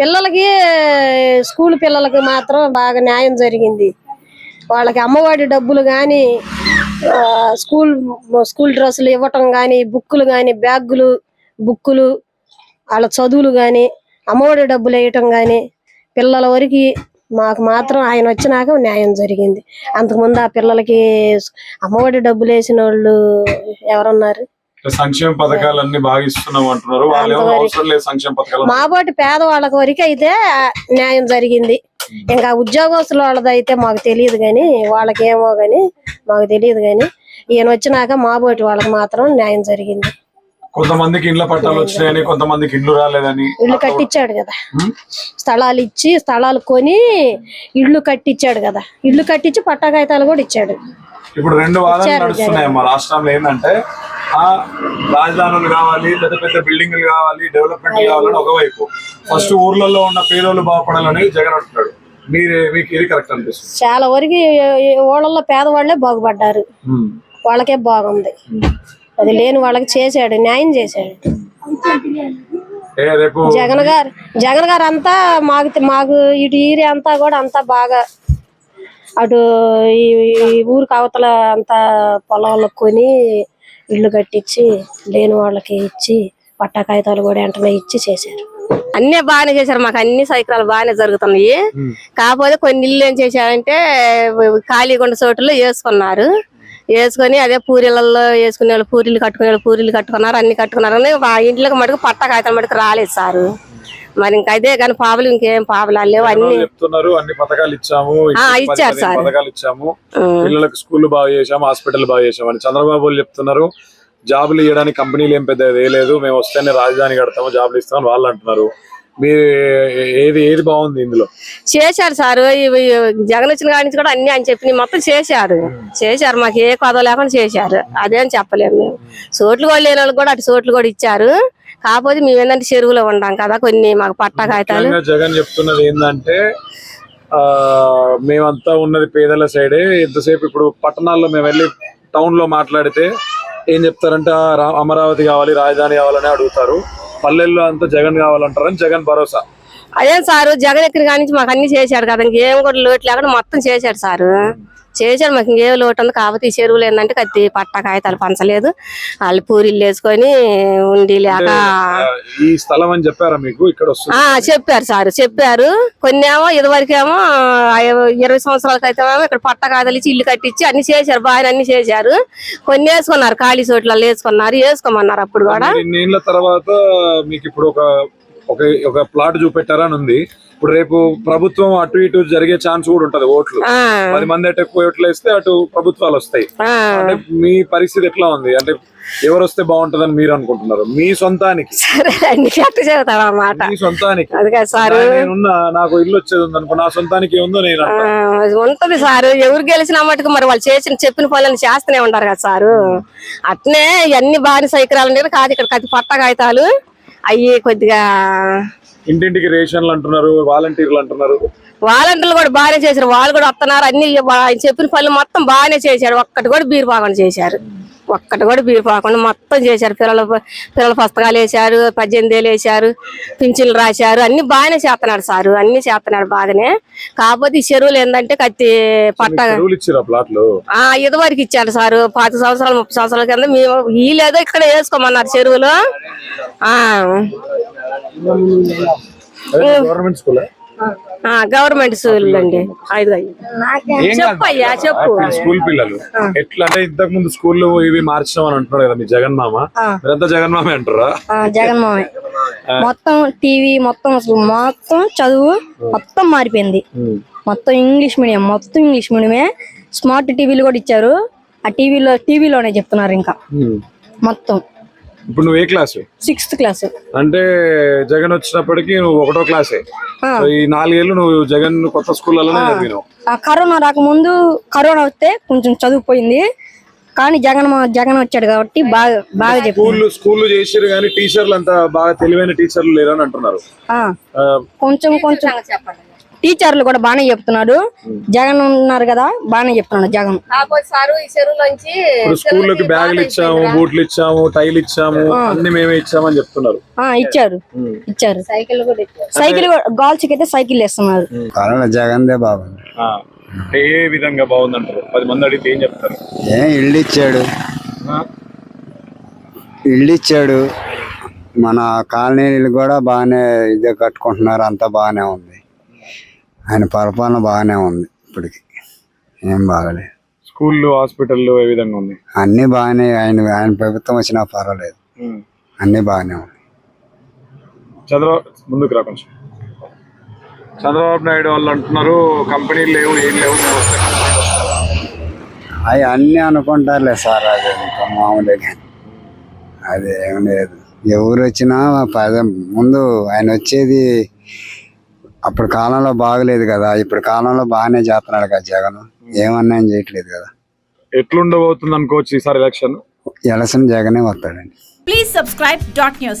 పిల్లలకి స్కూల్ పిల్లలకి మాత్రం బాగా న్యాయం జరిగింది. వాళ్ళకి అమ్మఒడి డబ్బులు కానీ స్కూల్ స్కూల్ డ్రెస్సులు ఇవ్వటం కానీ బుక్కులు కానీ బ్యాగులు బుక్కులు వాళ్ళ చదువులు కానీ అమ్మఒడి డబ్బులు వేయటం కానీ పిల్లల వరకు మాకు మాత్రం ఆయన వచ్చినాక న్యాయం జరిగింది. అంతకుముందు ఆ పిల్లలకి అమ్మఒడి డబ్బులు వేసిన వాళ్ళు ఎవరున్నారు? సంక్షేమ పథకాలన్నీ బాగా ఇస్తున్నాం అంటున్నారు. వాళ్ళు అవసరం లేదు సంక్షేమ పథకాలు మాబోటి పేదవాళ్ళకి వరకు అయితే న్యాయం జరిగింది. ఇంకా ఉద్యోగస్తుల వాళ్ళది అయితే మాకు తెలియదు కానీ వాళ్ళకేమో గాని మాకు తెలియదు కానీ ఈయన వచ్చినాక మాబోటి వాళ్ళకి మాత్రం న్యాయం జరిగింది. కొంతమందికి ఇండ్ల పట్టాలు వచ్చినాయని కొంతమందికి ఇండ్లు రాలేదని. ఇల్లు కట్టించాడు కదా. ఉం? స్థలాలు ఇచ్చి స్థలాలు కొని ఇల్లు కట్టించాడు కదా. ఇల్లు కట్టించి పట్టా కాగితాలు కూడా ఇచ్చాడు. ఇప్పుడు రెండు వారాలు నడుస్తున్నాయి మా రాష్ట్రంలో ఏంటంటే రాజధానులు కావాలి పెద్ద పెద్ద బిల్డింగ్లు కావాలి డెవలప్మెంట్ కావాలని ఒకవైపు. ఫస్ట్ ఊర్లలో ఉన్న పేదోళ్ళు బాగుపడాలని జగన్ అంటున్నాడు. మీరే మీకు ఇది కరెక్ట్ అనిపిస్తుంది. చాలా వరకు ఊళ్ళల్లో పేదవాళ్ళే బాగుపడ్డారు. వాళ్ళకే బాగుంది. అది లేని వాళ్ళకి చేశాడు న్యాయం చేశాడు. జగన్ గారు జగన్ గారు అంతా మాకు మాకు ఇటు ఏరియా అంతా కూడా అంతా బాగా అటు ఈ ఈ ఊరికి అవతల అంతా పొలాలు కొని ఇల్లు కట్టించి లేని వాళ్ళకి ఇచ్చి పట్టా కాగితాలు కూడా వెంటనే ఇచ్చి చేశారు. అన్నీ బాగానే చేశారు. మాకు అన్ని సౌకర్యాలు బాగానే జరుగుతున్నాయి. కాకపోతే కొన్ని ఇల్లు ఏం చేశారంటే ఖాళీగా ఉన్న చోట్ల వేసుకున్నారు. వేసుకొని అదే పూరీలలో వేసుకునే వాళ్ళు పూరీలు కట్టుకునే వాళ్ళు పూరీలు కట్టుకున్నారు అన్ని కట్టుకున్నారు. కానీ మా ఇంట్లోకి మటుకు పట్ట కాగితం మటుకు రాలేదు సారు. మరి ఇంకా అదే కానీ పాపలు ఇంకేం పాపలు లేవు అన్ని చెప్తున్నారు అన్ని పథకాలు ఇచ్చాము. ఇచ్చారు సార్. పథకాలు ఇచ్చాము. పిల్లలకు స్కూల్ బాగా చేసాము హాస్పిటల్ బాగా చేసాము అని చంద్రబాబు వాళ్ళు చెప్తున్నారు. జాబులు ఇవ్వడానికి కంపెనీలు ఏం పెద్ద వేయలేదు మేము వస్తేనే రాజధాని కడతాము జాబులు ఇస్తామని వాళ్ళు అంటున్నారు. మీరు ఏది ఏది బాగుంది ఇందులో? చేశారు సారు. జగన్ వచ్చిన కాడి నుంచి కూడా అన్ని అని చెప్పి మొత్తం చేశారు. చేశారు. మాకు ఏ కొద లేకుండా చేశారు. అదేం చెప్పలేము మేము. చోట్లు కూడా లేని వాళ్ళకి కూడా అటు చోట్లు కూడా ఇచ్చారు. కాకపోతే మేము ఏంటంటే చెరువులో ఉంటాం కదా కొన్ని మాకు పట్టా కాగితాలు. జగన్ చెప్తున్నది ఏంటంటే ఆ మేమంతా ఉన్నది పేదల సైడే. ఎంతసేపు ఇప్పుడు పట్టణాల్లో మేము వెళ్ళి టౌన్లో మాట్లాడితే ఏం చెప్తారంటే అమరావతి కావాలి రాజధాని కావాలని అడుగుతారు. పల్లెల్లో అంతా జగన్ కావాలంటారని జగన్ భరోసా. అదేం సారు? జగన్ ఎక్కడి కాడి నుంచి మాకు అన్ని చేశాడు కదా ఇంకేం కూడా లోటు లేకుండా మొత్తం చేశాడు సారు. చేశాడు మాకు ఇంకేం లోటు ఉంది. కాకపోతే ఈ చెరువులు ఏంటంటే కత్తి పట్టా కాగితాలు పంచలేదు. వాళ్ళు పూరీలు వేసుకొని ఉండి లేక ఈ స్థలం అని చెప్పారా మీకు? ఇక్కడ చెప్పారు సార్ చెప్పారు. కొన్ని ఏమో ఇదివరకేమో ఇరవై సంవత్సరాల క్రితమేమో ఇక్కడ పట్ట కాదలు ఇచ్చి ఇల్లు కట్టించి అన్ని చేశారు. బాగా అన్ని చేశారు. కొన్ని వేసుకున్నారు ఖాళీ చోట్ల వేసుకున్నారు వేసుకోమన్నారు అప్పుడు కూడా. తర్వాత మీకు ఇప్పుడు ఒక ఒక ఒక ప్లాట్ చూపెట్టారని ఉంది. ఇప్పుడు రేపు ప్రభుత్వం అటు ఇటు జరిగే ఛాన్స్ కూడా ఉంటది ఓట్లు. పది మంది అటు ఎక్కువ ఓట్లు వేస్తే అటు ప్రభుత్వాలు వస్తాయి. అంటే మీ పరిస్థితి ఎట్లా ఉంది? అంటే ఎవరు వస్తే బాగుంటదని మీరు అనుకుంటున్నారు? మీ సొంతానికి. మీ సొంతానికి. నేనున్నా నాకు ఇల్లు వచ్చేది ఉంది అనుకో నా సొంతానికి ఏముందో నేను. ఉంటది సారు. ఎవరు గెలిచినా మటుకు మరి వాళ్ళు చేసిన చెప్పిన పనులను చేస్తూనే ఉంటారు కదా సారు. అట్నే ఇవన్నీ బాగా సైకరాలు కాదు ఇక్కడ కత్తి పట్ట కాగితాలు. అయ్యి కొద్దిగా ఇంటింటికి రేషన్లు అంటున్నారు వాలంటీర్లు అంటున్నారు. వాలంటీర్లు కూడా బాగానే చేశారు. వాళ్ళు కూడా వస్తున్నారు. అన్ని చెప్పిన పనులు మొత్తం బాగానే చేశారు. ఒక్కటి కూడా బీరు పాకుండా చేశారు. ఒక్కటి కూడా బీరు పాకుండా మొత్తం చేశారు. పిల్లల పిల్లల పుస్తకాలు వేశారు పద్దెనిమిది ఏళ్ళు వేశారు పింఛన్లు రాశారు. అన్ని బాగానే చేస్తున్నాడు సారు. అన్ని చేస్తున్నాడు బాగానే. కాకపోతే ఈ చెరువులు ఏంటంటే కత్తి పట్ట ఇదివరకు ఇచ్చారు సారు. పాతి సంవత్సరాలు ముప్పై సంవత్సరాల కింద మేము వీలేదో ఇక్కడ వేసుకోమన్నారు చెరువులు. గవర్నమెంట్ స్కూల్ ఆ, గవర్నమెంట్ స్కూల్ అండి. ఐదు ఐదు. చెప్పు అయ్యా చెప్పు. స్కూల్ పిల్లలు. ఎట్లా అంటే ఇంతకు ముందు స్కూల్లో ఇవి మార్చడం అని అంటున్నారు కదా మీ జగన్ మామ మీరంతా జగన్ మామే అంటారా జగన్మోహన్ మొత్తం టీవీ మొత్తం అసలు మొత్తం చదువు మొత్తం మారిపోయింది. మొత్తం ఇంగ్లీష్ మీడియం మొత్తం ఇంగ్లీష్ మీడియమే. స్మార్ట్ టీవీలు కూడా ఇచ్చారు. ఆ టీవీలో టీవీలోనే చెప్తున్నారు ఇంకా. మొత్తం. ఇప్పుడు నువ్వు ఏ క్లాసు? Sixth class. అంటే జగన్ వచ్చినప్పటికి నువ్వు ఒకటో క్లాసే. ఈ నాలుగేళ్ళు నువ్వు జగన్ కొత్త స్కూళ్ళలోనే చదివినావు. ఆ కరోనా రాకముందు కరోనా వస్తే కొంచెం చదువుపోయింది. కానీ జగన్ జగన్ వచ్చాడు కాబట్టి బాగా బాగా స్కూళ్ళు స్కూళ్ళు చేసిరు కానీ టీచర్లు అంతా బాగా తెలివైన టీచర్లు లేరని అంటున్నారు. కొంచెం కొంచెం టీచర్లు కూడా బాగానే చెప్తున్నాడు. జగన్ ఉన్నారు కదా బాగానే చెప్తున్నాడు జగన్. కాకపోతే సారు ఈ చెరువులోంచి ఇప్పుడు స్కూల్లోకి బ్యాగులు ఇచ్చాము బూట్లు ఇచ్చాము టైల్ ఇచ్చాము అన్ని మేమే ఇచ్చామని చెప్తున్నారు. ఆ ఇచ్చారు. ఇచ్చారు. సైకిల్ కూడా ఇచ్చారు. సైకిల్ గర్ల్స్కి అయితే సైకిల్ ఇస్తున్నారు పర్వాలేదు జగన్దే బాగుంది ఆ, ఏ విధంగా బాగుందంటారు? పది మంది అడిగితే ఏం చెప్తారు? ఏం ఇల్లు ఇచ్చాడు. ఇల్లు ఇచ్చాడు. మన కాలనీలు కూడా బాగానే ఇదే కట్టుకుంటున్నారు అంతా బాగానే ఉంది. ఆయన పరిపాలన బాగానే ఉంది ఇప్పటికి. ఏం బాగలేదు. స్కూళ్ళు హాస్పిటల్లో ఏ విధంగా ఉంది అన్నీ బాగానే ఆయన ఆయన ప్రభుత్వం వచ్చినా పర్వాలేదు. అన్నీ బాగానే ఉంది చంద్రబాబు ముందుకు రా కొంచెం. చంద్రబాబు నాయుడు వాళ్ళు అంటున్నారు కంపెనీలు లేవు ఏం లేవు మేము వస్తే. కంపెనీలు వస్తాయి. అవి అన్నీ అనుకుంటారులే సార్ అది ఇంకా మామూలే కానీ. అది ఏం లేదు. ఎవరు వచ్చినా పద ముందు ఆయన వచ్చేది అప్పుడు కాలంలో బాగలేదు కదా. ఇప్పుడు కాలంలో బాగానే చేస్తున్నాడు కదా జగన్. ఏమన్నా ఆయన చేయట్లేదు కదా. ఎట్లుండబోతుంది అనుకోవచ్చు ఈసారి ఎలక్షన్? ఎలసిన జగనే వస్తాడండి. Please subscribe dot news.